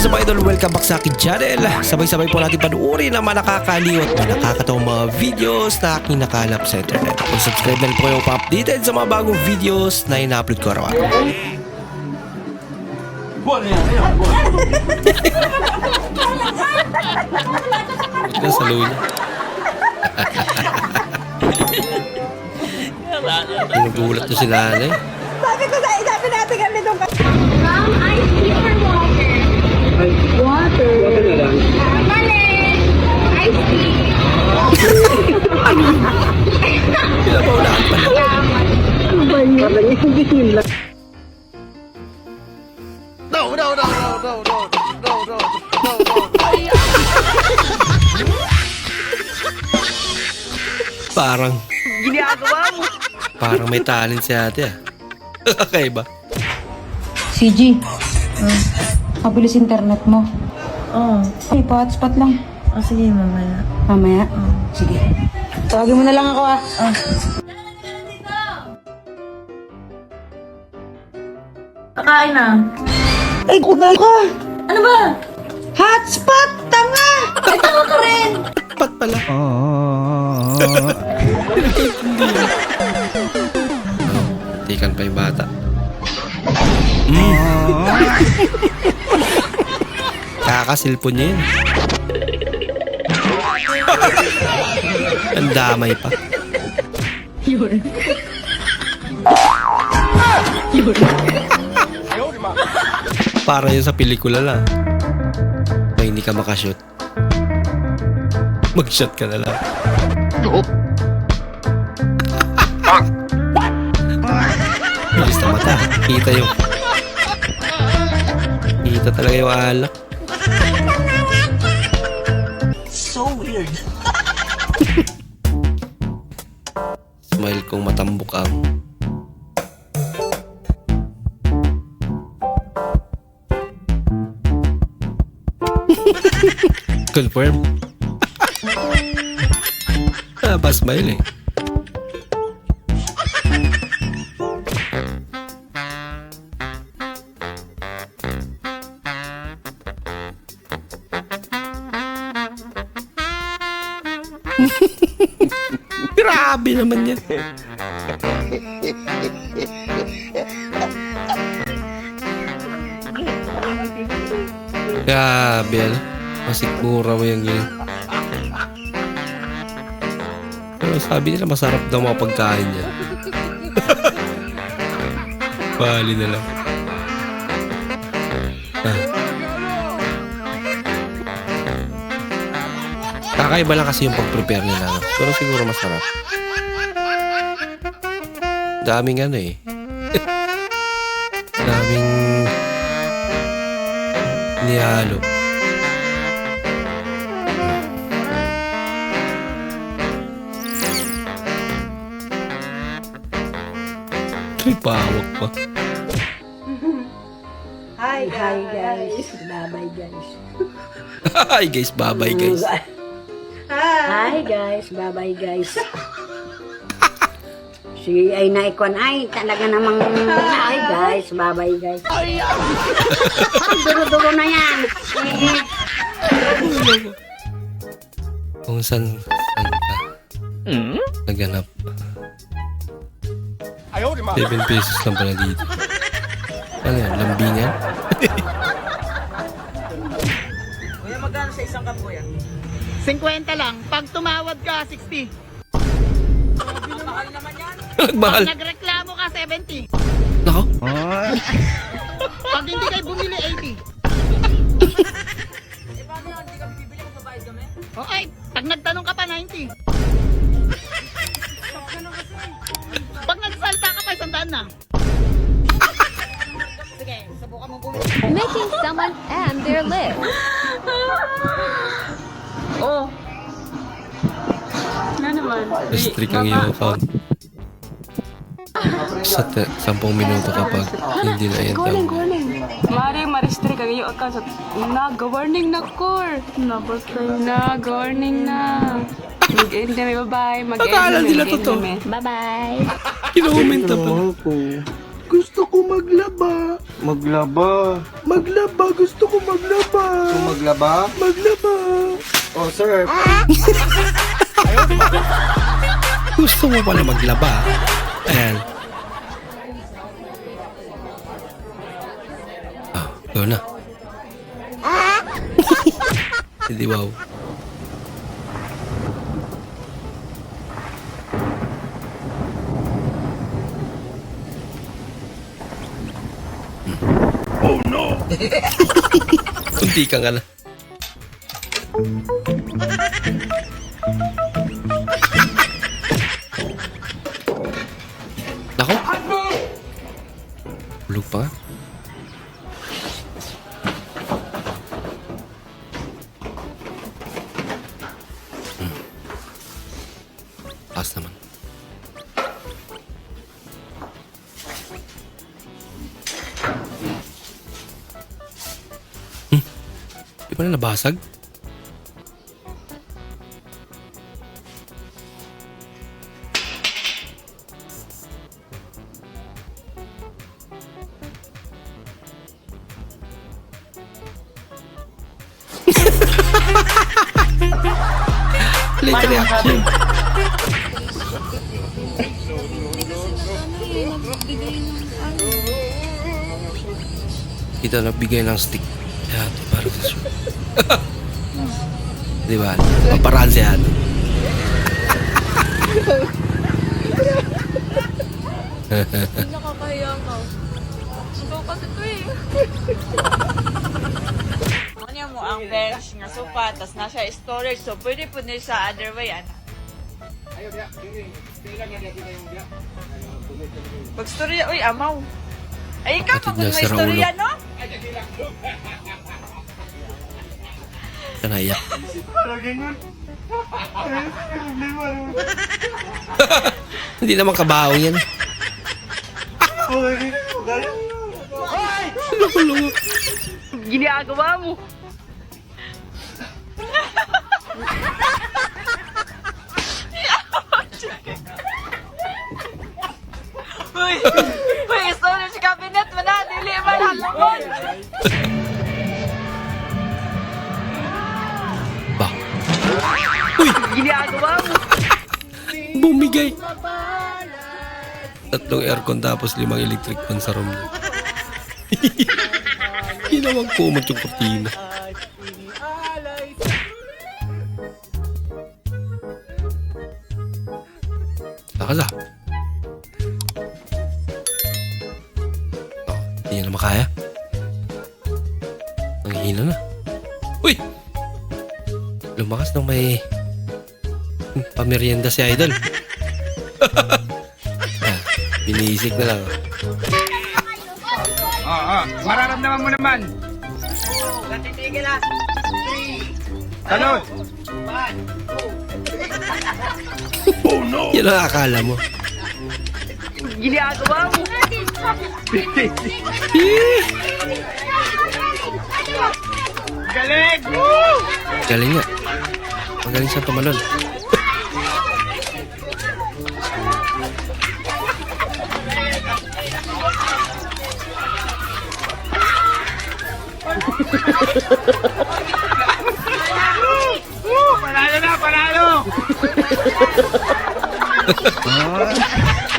is up idol? Welcome back sa akin channel. Sabay-sabay po natin panuorin ang mga nakakaliw at mga nakakatawang mga videos na aking nakalap sa internet. Kung subscribe na rin po kayo pa-updated sa mga bagong videos na ina-upload ko araw-araw. Ano sa luya? Pinugulat to si nanay. Sabi ko sa sabi natin kami doon Ma'am, ice tea or water? Water. Water na lang. Ah, mali. Ice tea. Pinapaulaan pa na. Ano ba yun? Parang yung bismillah. Parang, Ginagawa mo. parang may talent si ate ah. okay ba? CG, mabilis internet mo. Oo. Ay, pa-hotspot lang. Oh, sige, mamaya. Mamaya? Sige. Tawagin mo na lang ako ah. Kakain na. Ay, kunay ka. Ano ba? Hotspot, tanga. Tama ka rin. Pat pala. Tikan pa yung bata. Mm. Kakasilpon niya yun. Ang damay pa. Para yun sa pelikula lang. Na hindi ka makashoot. Mag-shot ka na lang. Bilis na mata. Kita yung... Kita talaga yung alak. So weird. Smile kong matambok ang... Confirm. ah, pa smile eh. Grabe naman yan. Grabe, ano? Masikmura mo yung ganyan. Pero sabi nila masarap daw mga pagkain yan. Bali na lang. Ah. Kakaiba lang kasi yung pag-prepare nila. no? Pero siguro masarap. Daming ano eh. Daming nihalo. May pawak pa. Hi, hi guys. Bye guys. Hi guys, bye-bye guys. Hi guys, bye-bye guys. Si ay naikon ay talaga namang hi guys, bye-bye guys. Ay, duro-duro na yan. Kung saan, saan ka naganap. 7 pesos lang pala dito. Ano yan, lambingan? Kuya, magkano sa isang kapo yan? 50 lang. Pag tumawad ka, 60. Ang mahal naman yan. Pag nagreklamo ka, 70. Nako, Pag hindi kayo bumili, 80. Eh, paano? Hindi kami bibili kung babayad kami? O ay, pag nagtanong ka pa, 90. Pag nagsalta ka pa, isang daan na. Sige, subukan mo bumili. Making someone end their lives. Oh. Na naman. restrict ang iyong account. Sa te- 10 minuto kapag hindi na yan tao. Mari ma-restrict ang iyong account sa nag-warning na core. Na basta nag-warning na. Mag-end kami, bye-bye. Mag-end Akala nila mag-end totoo. kami. Bye-bye. Kinukomenta pa. Gusto ako maglaba. Maglaba. Maglaba, gusto ko maglaba. Kung maglaba? Maglaba. Oh, sir. Gusto mo pala maglaba. Ayan. Ah, ikaw na. Hindi wow. Oh no! Kunti ka nga na. Nako. Bulog pa. Hmm. Taas naman. Hmm. Late reaction. Kita nagbigay ng stick. Ito parang sa. Di ba? Paparaan siya. Nakakahiya ka. Ikaw kasi ito eh. Ang bench nga sofa, tas na siya storage. So, pwede po niya sa other way, ano? Pag storya, uy, amaw. Ay, ikaw, pag may storya, no? Siya naiyak. Hindi naman kabaho yan. Ginagawa mo. Uy, uy, storage cabinet mo na, dili ba lalakon? Ba? Ginagawa mo. Bumigay. Tatlong aircon tapos limang electric fan sa room niya. Ginawang kumot yung kurtina. Lakas ah. Niya na makaya. Ang hina na. Uy! Lumakas nang may pamerienda si Idol. ah, binisik na lang. Ah, ah. Mararamdaman mo naman. Natitigil na. Salud. Yan ang akala mo. Ginagawa mo. Galing! Galing nga. Magaling siya tumalon. Panalo na, panalo!